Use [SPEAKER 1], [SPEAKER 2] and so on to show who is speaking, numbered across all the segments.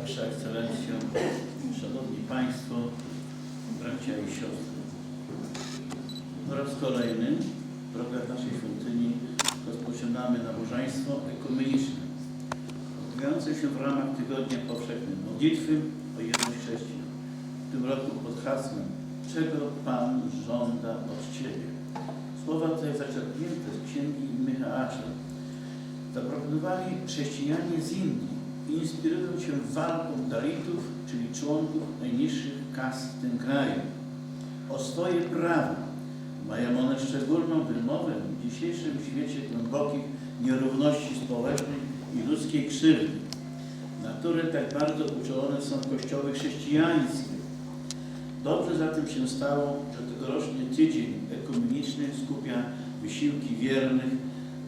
[SPEAKER 1] Wasza Ekscelencjo, Szanowni Państwo, bracia i siostry. Po raz kolejny w drogach naszej świątyni rozpoczynamy nabożeństwo ekumeniczne, odbywające się w ramach Tygodnia Powszechnej Modlitwy o jedność chrześcijan. W tym roku pod hasłem Czego Pan żąda od Ciebie? Słowa te zaczerpnięte z Księgi Michała. Zaproponowali chrześcijanie z Indii i inspirują się walką Dalitów, czyli członków najniższych kas w tym kraju, o swoje prawa. Mają one szczególną wymowę w dzisiejszym świecie głębokich nierówności społecznych i ludzkiej krzywdy, na które tak bardzo uczulone są kościoły chrześcijańskie. Dobrze zatem się stało, że tegoroczny tydzień ekumeniczny skupia wysiłki wiernych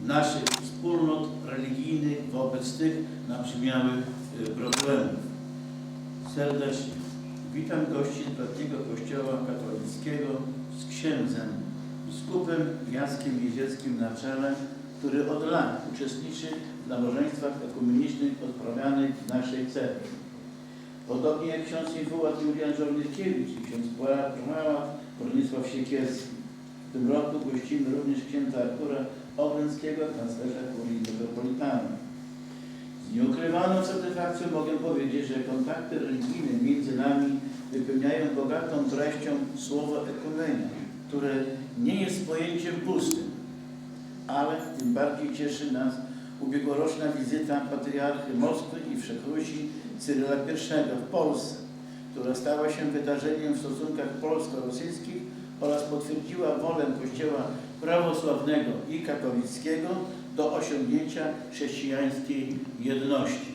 [SPEAKER 1] naszych wspólnot religijnych wobec tych nabrzmiałych y, problemów. Serdecznie witam gości z bratniego Kościoła katolickiego z księdzem, biskupem Jackiem Jezieckim na czele, który od lat uczestniczy w nabożeństwach ekumenicznych odprawianych w naszej cerkwi. Podobnie jak ksiądz Infułat Julian Żołnierkiewicz i ksiądz prałat Bronisław Siekierski. W tym roku gościmy również księdza Artura Oglęckiego, kanclerza kurii metropolitalnej. Z nieukrywaną satysfakcją mogę powiedzieć, że kontakty religijne między nami wypełniają bogatą treścią słowo ekumenia, które nie jest pojęciem pustym, ale tym bardziej cieszy nas ubiegłoroczna wizyta patriarchy Moskwy i Wszechrusi Cyryla I w Polsce, która stała się wydarzeniem w stosunkach polsko-rosyjskich oraz potwierdziła wolę Kościoła prawosławnego i katolickiego do osiągnięcia chrześcijańskiej jedności.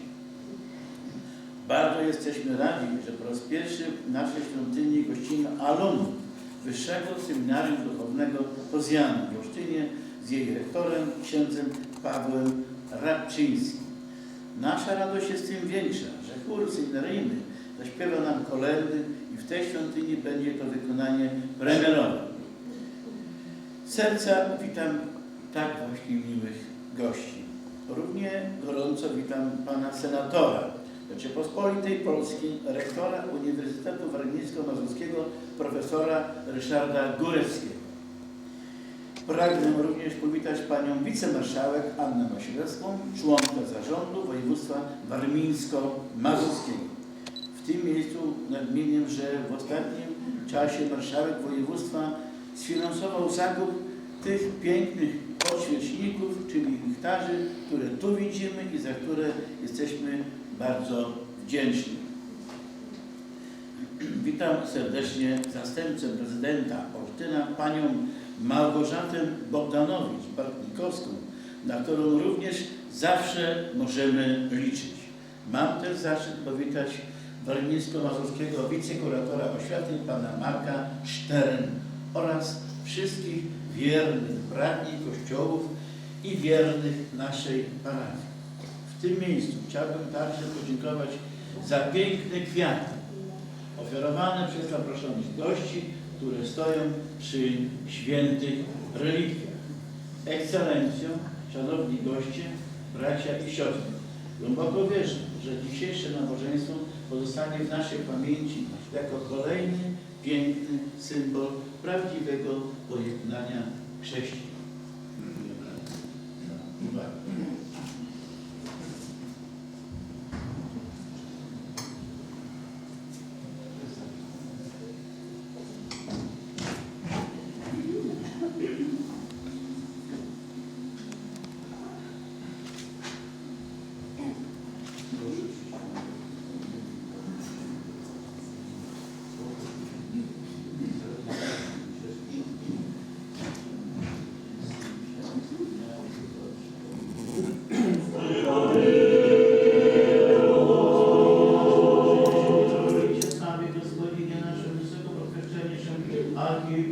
[SPEAKER 1] Bardzo jesteśmy radzi, że po raz pierwszy w naszej świątyni gościmy alumnów Wyższego Seminarium Duchownego Pozjana w Olsztynie z jej rektorem, księdzem Pawłem Radczyńskim. Nasza radość jest tym większa, że chór seminaryjny zaśpiewa nam kolendy i w tej świątyni będzie to wykonanie premierowe. Serca witam tak właśnie miłych gości. Równie gorąco witam pana senatora Rzeczypospolitej Polskiej, rektora Uniwersytetu Warmińsko-Mazurskiego, profesora Ryszarda Góreckiego. Pragnę również powitać panią wicemarszałek Annę Wasilewską, członkę zarządu województwa warmińsko-mazurskiego. W tym miejscu nadmienię, że w ostatnim czasie marszałek województwa sfinansował zakup tych pięknych podświeczników, czyli lichtarzy, które tu widzimy i za które jesteśmy bardzo wdzięczni. Witam serdecznie zastępcę prezydenta Olsztyna, panią Małgorzatę Bogdanowicz-Bartnikowską, na którą również zawsze możemy liczyć. Mam też zaszczyt powitać warmińsko-mazurskiego wicekuratora oświaty pana Marka Sztern oraz wszystkich wiernych bratni kościołów i wiernych naszej parafii. W tym miejscu chciałbym także podziękować za piękne kwiaty ofiarowane przez zaproszonych gości, które stoją przy świętych relikwiach. Ekscelencjo, szanowni goście, bracia i siostry, głęboko wierzę, że dzisiejsze nabożeństwo pozostanie w naszej pamięci jako kolejny piękny symbol prawdziwego pojednania chrześcijan. Uwaga.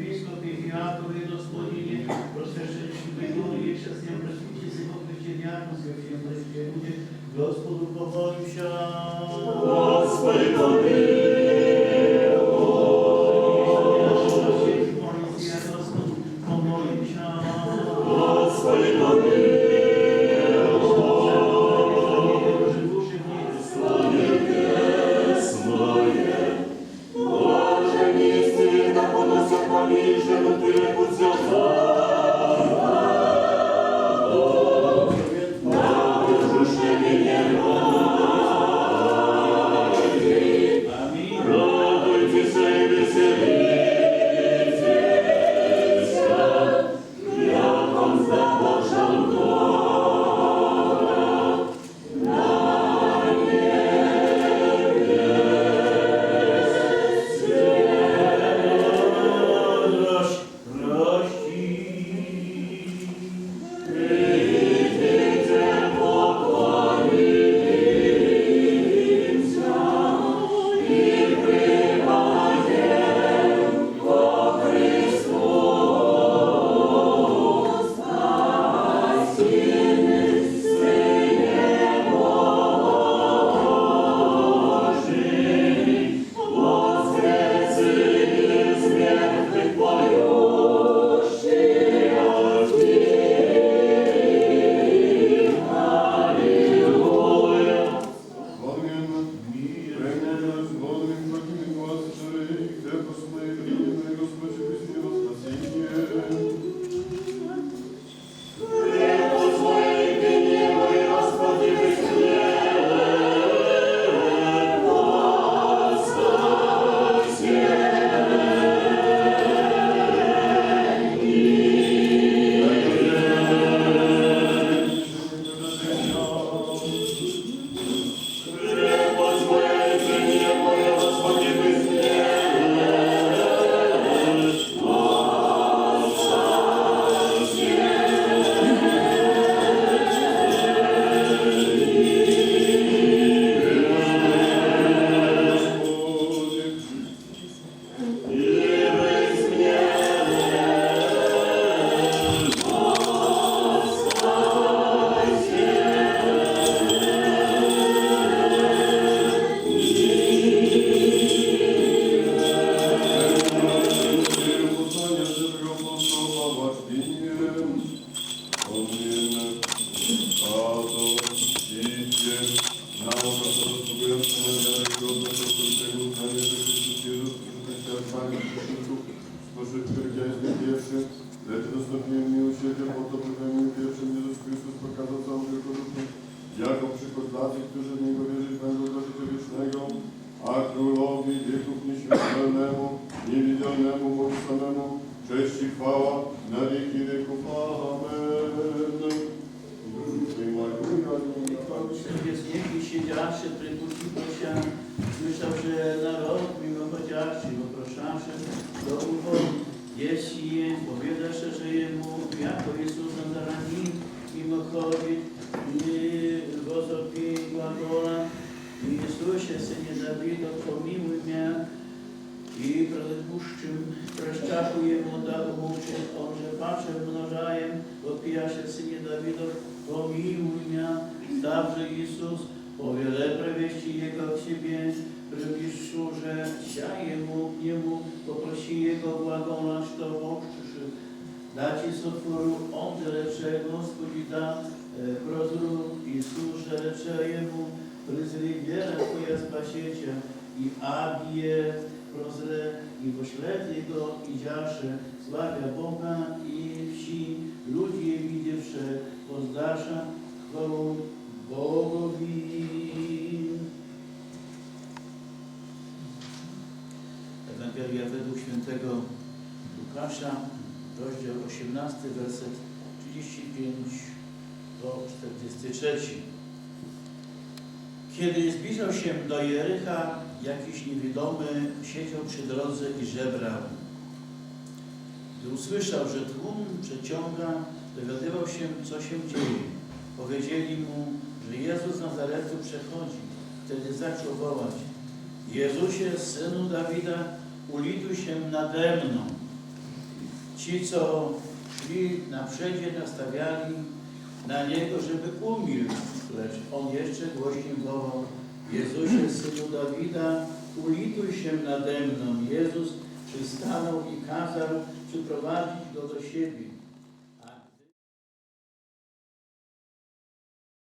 [SPEAKER 1] archiepiskopie Fiatowie Gospodinie, proswieczenniejszym Gregorii, chrześcijan presbicie Synu Chryścianianom, świętym Chryście ludzie, Gospodu pomoli się.
[SPEAKER 2] Господи, помилуй.
[SPEAKER 3] Nauka to zasługująca na wiarę godną do tego uznania, że Chrystus Jezus przyszedł cierpanie grzeszników, ja jestem pierwszy, lecz dostąpiłem miłosierdzia po mnie pierwszym Jezus Chrystus pokazał całą wielkoduszność, jako przykład dla tych, którzy w Niego wierzyć będą do życia wiecznego, a Królowi wieków nieśmiertelnemu, niewidzialnemu, Bogu samemu, cześć i chwała na wieki wieków. Amen.
[SPEAKER 1] Jest niech siedziawszy, prykuci prosia, słyszał, że naród mimo chociaższy, poproszawszy do uwoli, jest i jest, powiada szerze jemu, jako Jezus nadarani, mimo chodzić, nie wozopie głagola, i Jezusie, Synie Dawida, pomiłuj mnie, i predpuszczym preszczaku jemu da umuczy, on, że patrzę mnożajem, popija się Synie Dawidow, pomiłuj mnie, zawsze Jezus, o wiele prewieści Jego w siebie, przybliższu, że siaje mu, niemu, poprosi Jego błagą nasz to oszczy, da Ci z otworu, on że lepsze, Gospodzi da, e, prozór, Jezus, że lepsze Jemu, Pryzry wiera Twoja Spasiecia i abie prozre i poślety go i dziasze, sławia Boga i 13, werset 35 do 43. Kiedy zbliżał się do Jericha, jakiś niewidomy siedział przy drodze i żebrał. Gdy usłyszał, że tłum przeciąga, dowiadywał się, co się dzieje. Powiedzieli mu, że Jezus z Nazaretu przechodzi. Wtedy zaczął wołać, Jezusie, Synu Dawida, ulituj się nade mną. Ci, co szli na przedzie, nastawiali na Niego, żeby umilkł, lecz On jeszcze głośniej wołał, Jezusie, Synu Dawida, ulituj się nade mną. Jezus przystanął i kazał przyprowadzić Go do siebie.